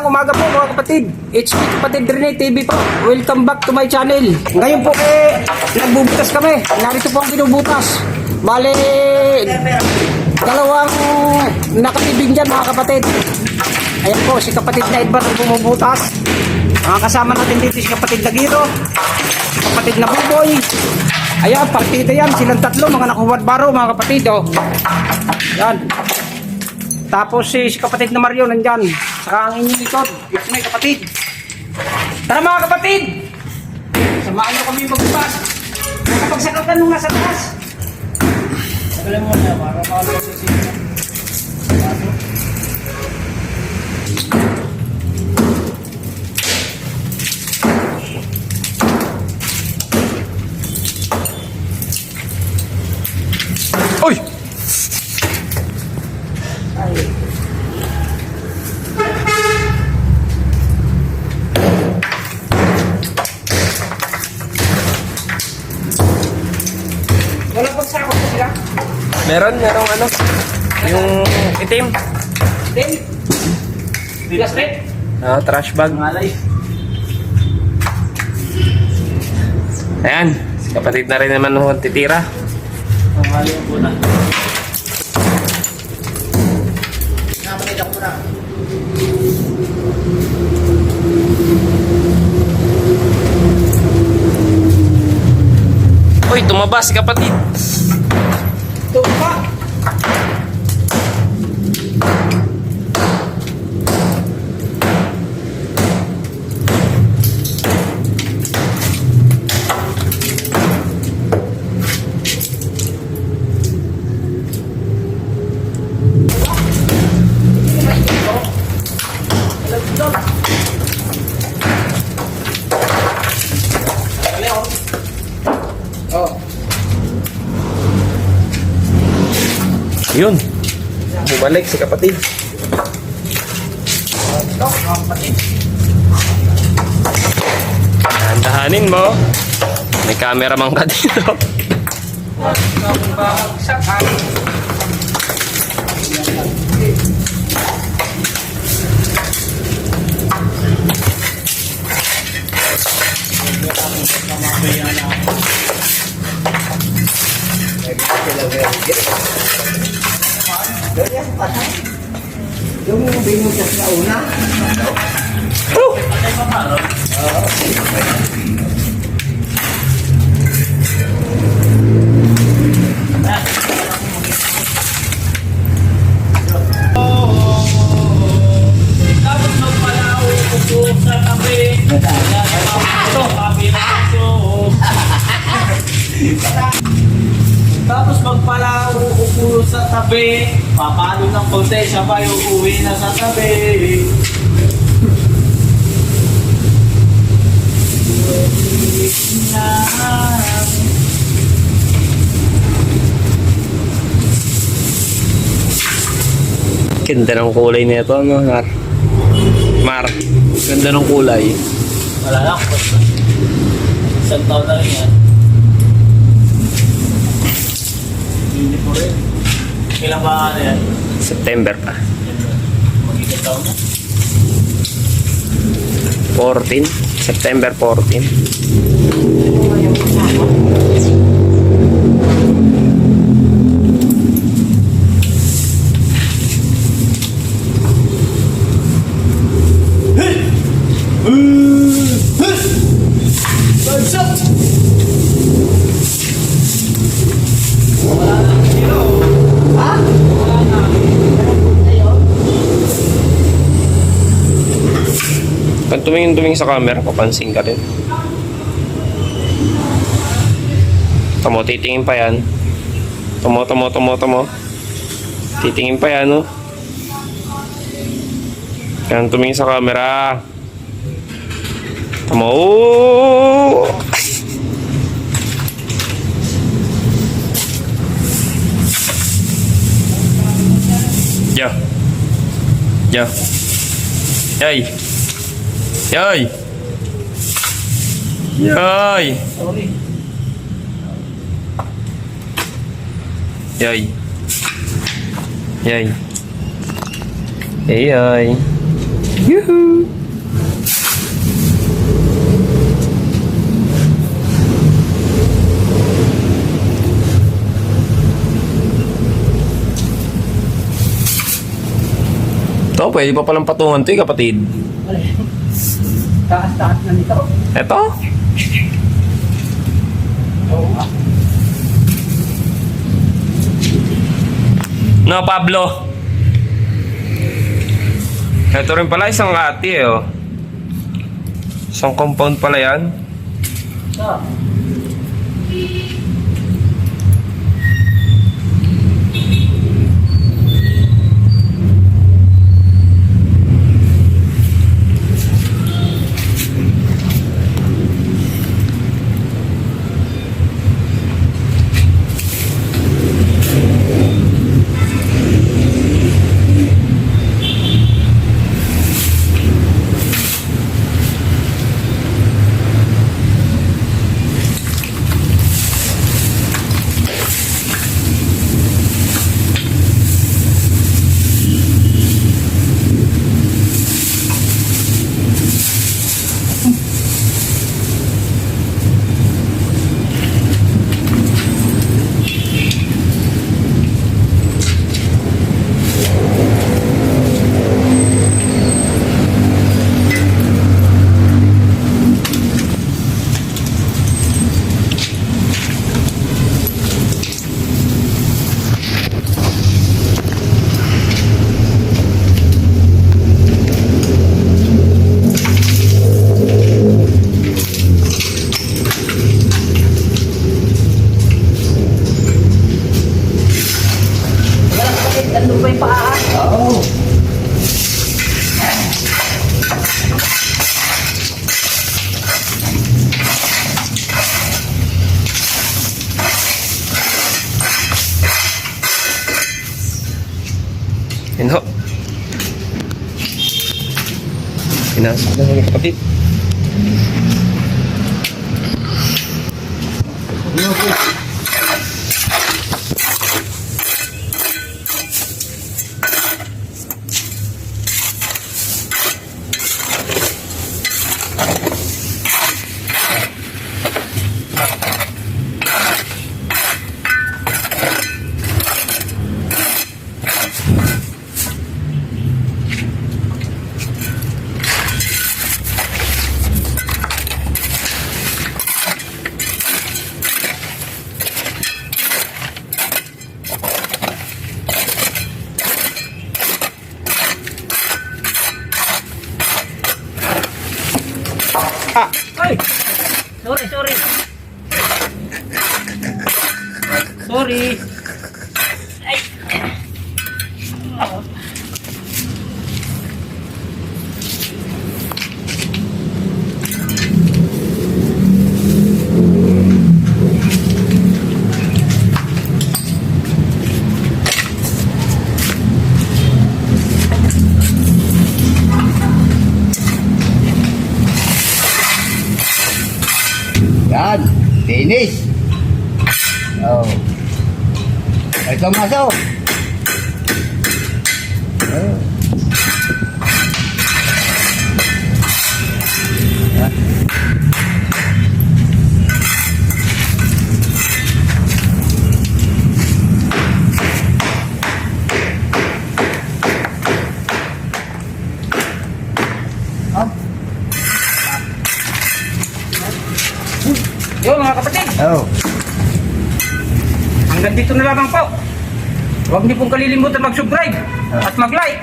magandang umaga po mga kapatid. HP Kapatid Rene TV po. Welcome back to my channel. Ngayon po eh, nagbubutas kami. Narito po ang binubutas. Bale, dalawang nakatibing dyan mga kapatid. Ayan po, si kapatid na Edward ang bumubutas. Mga kasama natin dito si kapatid na Giro, kapatid na Buboy. Ayan, partida yan. Silang tatlo, mga nakuwad baro mga kapatid. Oh. Yan. Tapos si, si kapatid na Mario nandyan. Saka ang inyong likod. Yes, may kapatid. Tara mga kapatid! Samahan nyo kami magbukas. Nakapagsakal ka nung nasa taas. Sagalan mo na para makalawa sa sino. Uy! Wala pang sako po sila. Meron, merong ano, yung itim. Then, bigas rin. Ah, trash bag. Malay. Ayan, kapatid na rin naman ho titira. Ang malay ang puna. Napalit ako na. Uy, tumaba si kapatid. Ito Yun. Bumalik si kapatid. Ito, kapatid. Dahan-dahanin mo. May cameraman ka dito. Bagsak ha. Yung binutas na una. Na ito. Tapos magpalaw upo sa tabi. Papalo ng konti, siya pa yung uwi na sa tabi. Ganda ng kulay nito, no, Mar? Mar. Ganda ng kulay. Wala lang, basta. Isang taon na rin yan. Hindi po rin. Kailan ba ano yan? September pa. Magiging taon na. 14. September 14. Tumingin-tumingin sa camera, papansin ka rin. Tamo, titingin pa yan. Tamo, tamo, tamo, tamo. Titingin pa yan, no? Yan, tumingin sa camera. Tamo, oh! Yo. Yo. Yay. Yoy! Yoy! Yoy! Yoy! Hey, yoy! Yuhu! Ito, pwede pa palang patungan to eh, kapatid. Taas-taas na nito. Ito? Oo nga. No, Pablo. Ito rin pala isang ati eh, oh. Isang compound pala yan. Sa. Pinasok na mga kapatid. Ay! Sorry, sorry. Sorry. Finish. Oh. Ito maso. Oh. Yun mga kapatid, Oh. hanggang dito na lamang po. Huwag niyo pong kalilimutan mag-subscribe at mag-like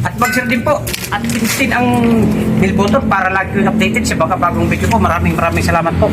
at mag-share din po at pindutin ang bell button para lagi updated sa mga bagong video po. Maraming maraming salamat po.